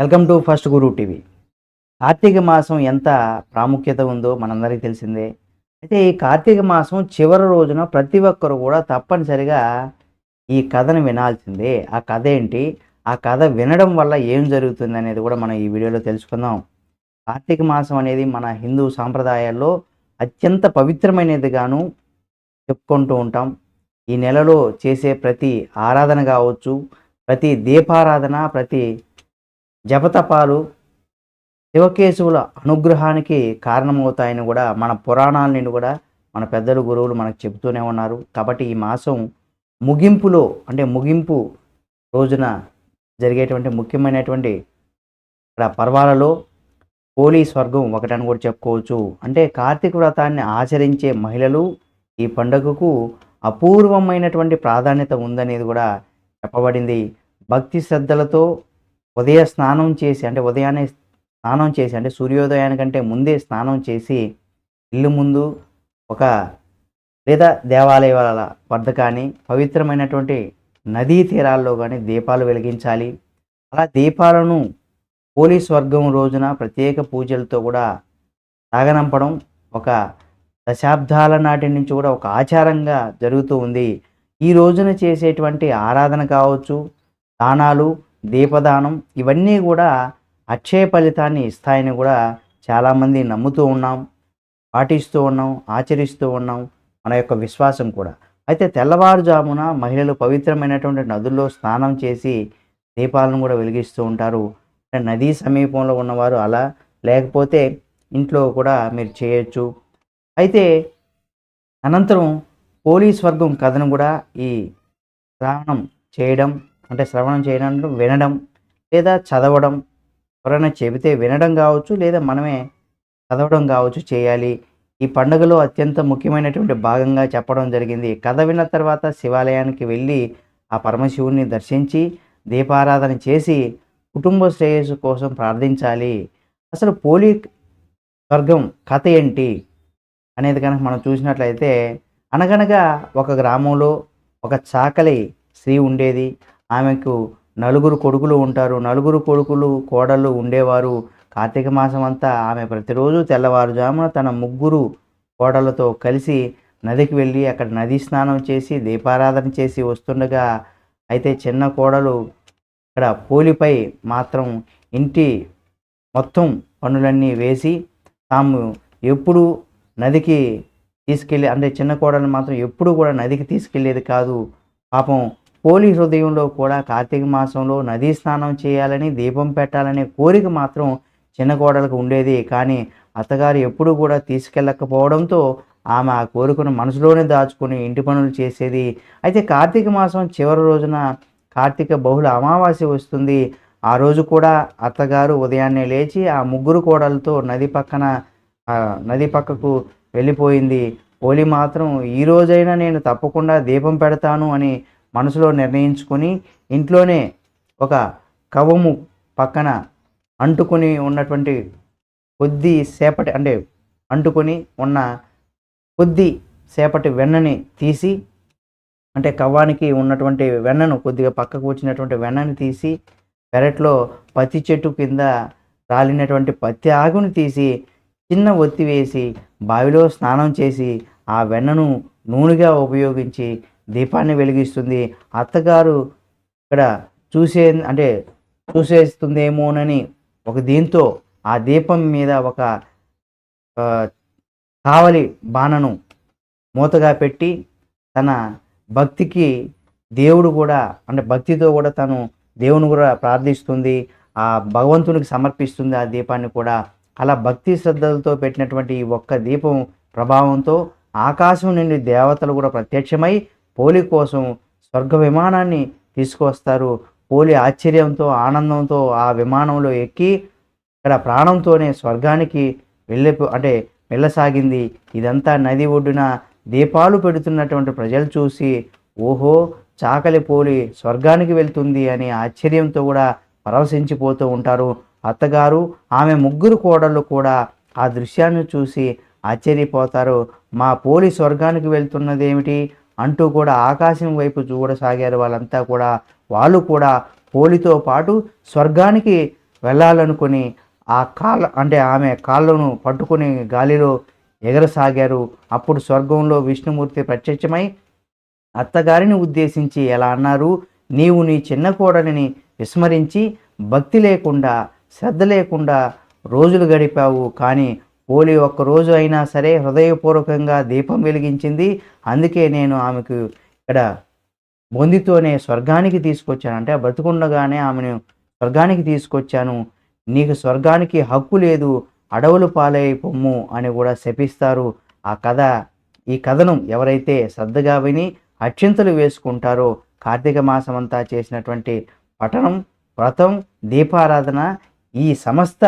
Welcome to first Guru TV. Karthika మాసం ఎంత ప్రాముఖ్యత ఉందో మనందరికీ తెలిసిందే. అయితే ఈ కార్తీక మాసం చివరి రోజున ప్రతి ఒక్కరు కూడా తప్పనిసరిగా ఈ కథను వినాల్సిందే. ఆ కథ ఏంటి? ఆ కథ వినడం వల్ల ఏం జరుగుతుంది అనేది కూడా మనం ఈ వీడియోలో తెలుసుకుందాం. కార్తీక మాసం అనేది మన హిందూ సాంప్రదాయాల్లో అత్యంత పవిత్రమైనదిగాను చెప్పుకుంటూ ఉంటాం. ఈ నెలలో చేసే ప్రతి ఆరాధన కావచ్చు ప్రతి దీపారాధన ప్రతి జపతపాలు శివకేశవుల అనుగ్రహానికి కారణమవుతాయని కూడా మన పురాణాల నుండి కూడా మన పెద్దలు గురువులు మనకు చెబుతూనే ఉన్నారు. కాబట్టి ఈ మాసం ముగింపులో అంటే ముగింపు రోజున జరిగేటువంటి ముఖ్యమైనటువంటి ఇక్కడ పర్వాలలో హోలీ స్వర్గం ఒకటని కూడా చెప్పుకోవచ్చు. అంటే కార్తీక వ్రతాన్ని ఆచరించే మహిళలు ఈ పండుగకు అపూర్వమైనటువంటి ప్రాధాన్యత ఉందనేది కూడా చెప్పబడింది. భక్తి శ్రద్ధలతో ఉదయ స్నానం చేసి అంటే ఉదయాన్నే స్నానం చేసి అంటే సూర్యోదయానికంటే ముందే స్నానం చేసి ఇల్లు ముందు ఒక లేదా దేవాలయాల వద్ద కానీ పవిత్రమైనటువంటి నదీ తీరాల్లో కానీ దీపాలు వెలిగించాలి. అలా దీపాలను పోలీస్ వర్గం రోజున ప్రత్యేక పూజలతో కూడా సాగనంపడం ఒక దశాబ్దాల నాటి నుంచి కూడా ఒక ఆచారంగా జరుగుతూ ఉంది. ఈ రోజున చేసేటువంటి ఆరాధన కావచ్చు దానాలు దీపదానం ఇవన్నీ కూడా అక్షయ ఫలితాన్ని ఇస్తాయని కూడా చాలామంది నమ్ముతూ ఉన్నాం పాటిస్తూ ఉన్నాం ఆచరిస్తూ ఉన్నాం మన యొక్క విశ్వాసం కూడా. అయితే తెల్లవారుజామున మహిళలు పవిత్రమైనటువంటి నదుల్లో స్నానం చేసి దీపాలను కూడా వెలిగిస్తూ ఉంటారు. అంటే నదీ సమీపంలో ఉన్నవారు అలా లేకపోతే ఇంట్లో కూడా మీరు చేయొచ్చు. అయితే అనంతరం పోలీస్ వర్గం కథను కూడా ఈ శ్రవణం చేయడం అంటే శ్రవణం చేయడం అంటే వినడం లేదా చదవడం. ఎవరైనా చెబితే వినడం కావచ్చు లేదా మనమే చదవడం కావచ్చు చేయాలి. ఈ పండుగలో అత్యంత ముఖ్యమైనటువంటి భాగంగా చెప్పడం జరిగింది. కథ విన్న తర్వాత శివాలయానికి వెళ్ళి ఆ పరమశివుని దర్శించి దీపారాధన చేసి కుటుంబ శ్రేయస్సు కోసం ప్రార్థించాలి. అసలు పోలీ స్వర్గం కథ ఏంటి అనేది కనుక మనం చూసినట్లయితే అనగనగా ఒక గ్రామంలో ఒక చాకలి స్త్రీ ఉండేది. ఆమెకు నలుగురు కొడుకులు ఉంటారు. నలుగురు కొడుకులు కోడళ్ళు ఉండేవారు. కార్తీక మాసం అంతా ఆమె ప్రతిరోజు తెల్లవారుజామున తన ముగ్గురు కోడళ్ళతో కలిసి నదికి వెళ్ళి అక్కడ నది స్నానం చేసి దీపారాధన చేసి వస్తుండగా అయితే చిన్న కోడలు ఇక్కడ పోలిపై మాత్రం ఇంటి మొత్తం పనులన్నీ వేసి తాము ఎప్పుడు నదికి తీసుకెళ్ళి అంటే చిన్న కోడలు మాత్రం ఎప్పుడు కూడా నదికి తీసుకెళ్ళేది కాదు. పాపం పోలి హృదయంలో కూడా కార్తీక మాసంలో నదీ స్నానం చేయాలని దీపం పెట్టాలనే కోరిక మాత్రం చిన్న కోడలకు ఉండేది. కానీ అత్తగారు ఎప్పుడూ కూడా తీసుకెళ్ళకపోవడంతో ఆమె ఆ కోరికను మనసులోనే దాచుకుని ఇంటి పనులు చేసేది. అయితే కార్తీక మాసం చివరి రోజున కార్తీక బహుళ అమావాస్య వస్తుంది. ఆ రోజు కూడా అత్తగారు ఉదయాన్నే లేచి ఆ ముగ్గురు కోడలతో నది పక్కన నది పక్కకు వెళ్ళిపోయింది. పోలి మాత్రం ఈ రోజైనా నేను తప్పకుండా దీపం పెడతాను అని మనసులో నిర్ణయించుకొని ఇంట్లోనే ఒక కవము పక్కన అంటుకొని ఉన్నటువంటి కొద్ది సేపటి అంటే అంటుకొని ఉన్న కొద్ది సేపటి వెన్నని తీసి అంటే కవ్వానికి ఉన్నటువంటి వెన్నను కొద్దిగా పక్కకు వచ్చినటువంటి వెన్నని తీసి పెరట్లో పత్తి చెట్టు కింద రాలినటువంటి పత్తి ఆకును తీసి చిన్న ఒత్తి వేసి బావిలో స్నానం చేసి ఆ వెన్నను నూనెగా ఉపయోగించి దీపాన్ని వెలిగిస్తుంది. అత్తగారు ఇక్కడ చూసే అంటే చూసేస్తుందేమోనని ఒక దీంతో ఆ దీపం మీద ఒక కావలి బాణను మూతగా పెట్టి తన భక్తికి దేవుడు కూడా అంటే భక్తితో కూడా తను దేవుని కూడా ప్రార్థిస్తుంది. ఆ భగవంతునికి సమర్పిస్తుంది ఆ దీపాన్ని కూడా. అలా భక్తి శ్రద్ధలతో పెట్టినటువంటి ఈ ఒక్క దీపం ప్రభావంతో ఆకాశం నుండి దేవతలు కూడా ప్రత్యక్షమై పోలి కోసం స్వర్గ విమానాన్ని తీసుకొస్తారు పోలి ఆశ్చర్యంతో ఆనందంతో ఆ విమానంలో ఎక్కి ఇక్కడ ప్రాణంతోనే స్వర్గానికి వెళ్ళి అంటే వెళ్ళసాగింది. ఇదంతా నది ఒడ్డున దీపాలు పెడుతున్నటువంటి ప్రజలు చూసి ఓహో చాకలి పోలి స్వర్గానికి వెళ్తుంది అని ఆశ్చర్యంతో కూడా పరవశించిపోతూ ఉంటారు. అత్తగారు ఆమె ముగ్గురు కోడళ్ళు కూడా ఆ దృశ్యాన్ని చూసి ఆశ్చర్యపోతారు. మా పోలి స్వర్గానికి వెళ్తున్నదేమిటి? అంటూ కూడా ఆకాశం వైపు చూడసాగారు వాళ్ళంతా కూడా. వాళ్ళు కూడా పోలితో పాటు స్వర్గానికి వెళ్ళాలనుకుని ఆ కాళ్ళ అంటే ఆమె కాళ్ళను పట్టుకుని గాలిలో ఎగరసాగారు. అప్పుడు స్వర్గంలో విష్ణుమూర్తి ప్రత్యక్షమై అత్తగారిని ఉద్దేశించి ఎలా అన్నారు? నీవు నీ చిన్న కోడలిని విస్మరించి భక్తి లేకుండా శ్రద్ధ లేకుండా రోజులు గడిపావు కానీ ఓలి ఒక్క రోజు అయినా సరే హృదయపూర్వకంగా దీపం వెలిగించింది. అందుకే నేను ఆమెకు ఇక్కడ బొందితోనే స్వర్గానికి తీసుకొచ్చాను అంటే బ్రతుకుండగానే ఆమెను స్వర్గానికి తీసుకొచ్చాను. నీకు స్వర్గానికి హక్కు లేదు అడవులు పాలై పొమ్ము అని కూడా శపిస్తారు. ఆ కథ ఈ కథను ఎవరైతే శ్రద్ధగా విని అక్షింతలు వేసుకుంటారో కార్తీక మాసం అంతా చేసినటువంటి పఠనం వ్రతం దీపారాధన ఈ సమస్త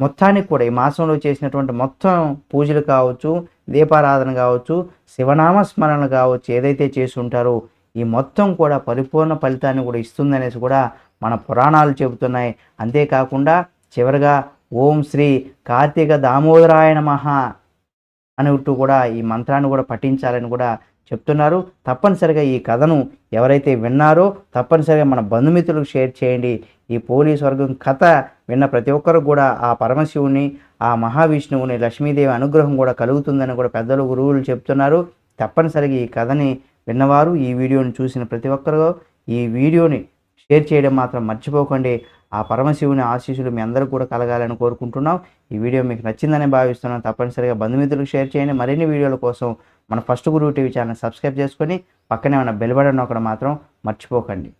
మొత్తానికి కూడా ఈ మాసంలో చేసినటువంటి మొత్తం పూజలు కావచ్చు దీపారాధన కావచ్చు శివనామ స్మరణ కావచ్చు ఏదైతే చేసి ఉంటారో ఈ మొత్తం కూడా పరిపూర్ణ ఫలితాన్ని కూడా ఇస్తుందనేసి కూడా మన పురాణాలు చెబుతున్నాయి. అంతేకాకుండా చివరిగా ఓం శ్రీ కార్తీక దామోదరాయ నమః అనేట్టు కూడా ఈ మంత్రాన్ని కూడా పఠించాలని కూడా చెప్తున్నారు. తప్పనిసరిగా ఈ కథను ఎవరైతే విన్నారో తప్పనిసరిగా మన బంధుమిత్రులకు షేర్ చేయండి. ఈ పోలీస్ వర్గం కథ విన్న ప్రతి ఒక్కరు కూడా ఆ పరమశివుని ఆ మహావిష్ణువుని లక్ష్మీదేవి అనుగ్రహం కూడా కలుగుతుందని కూడా పెద్దలు గురువులు చెప్తున్నారు. తప్పనిసరిగా ఈ కథని విన్నవారు ఈ వీడియోని చూసిన ప్రతి ఒక్కరు ఈ వీడియోని షేర్ చేయడం మాత్రం మర్చిపోకండి. ఆ పరమశివుని ఆశీస్సులు మీ అందరూ కూడా కలగాలని కోరుకుంటున్నాం. ఈ వీడియో మీకు నచ్చిందని భావిస్తున్నాం. తప్పనిసరిగా బంధుమిత్రులకు షేర్ చేయండి. మరిన్ని వీడియోల కోసం మన ఫస్ట్ గురువు టీవీ ఛానల్ సబ్స్క్రైబ్ చేసుకొని పక్కనే ఉన్న బెల్ బటన్ మాత్రం మర్చిపోకండి.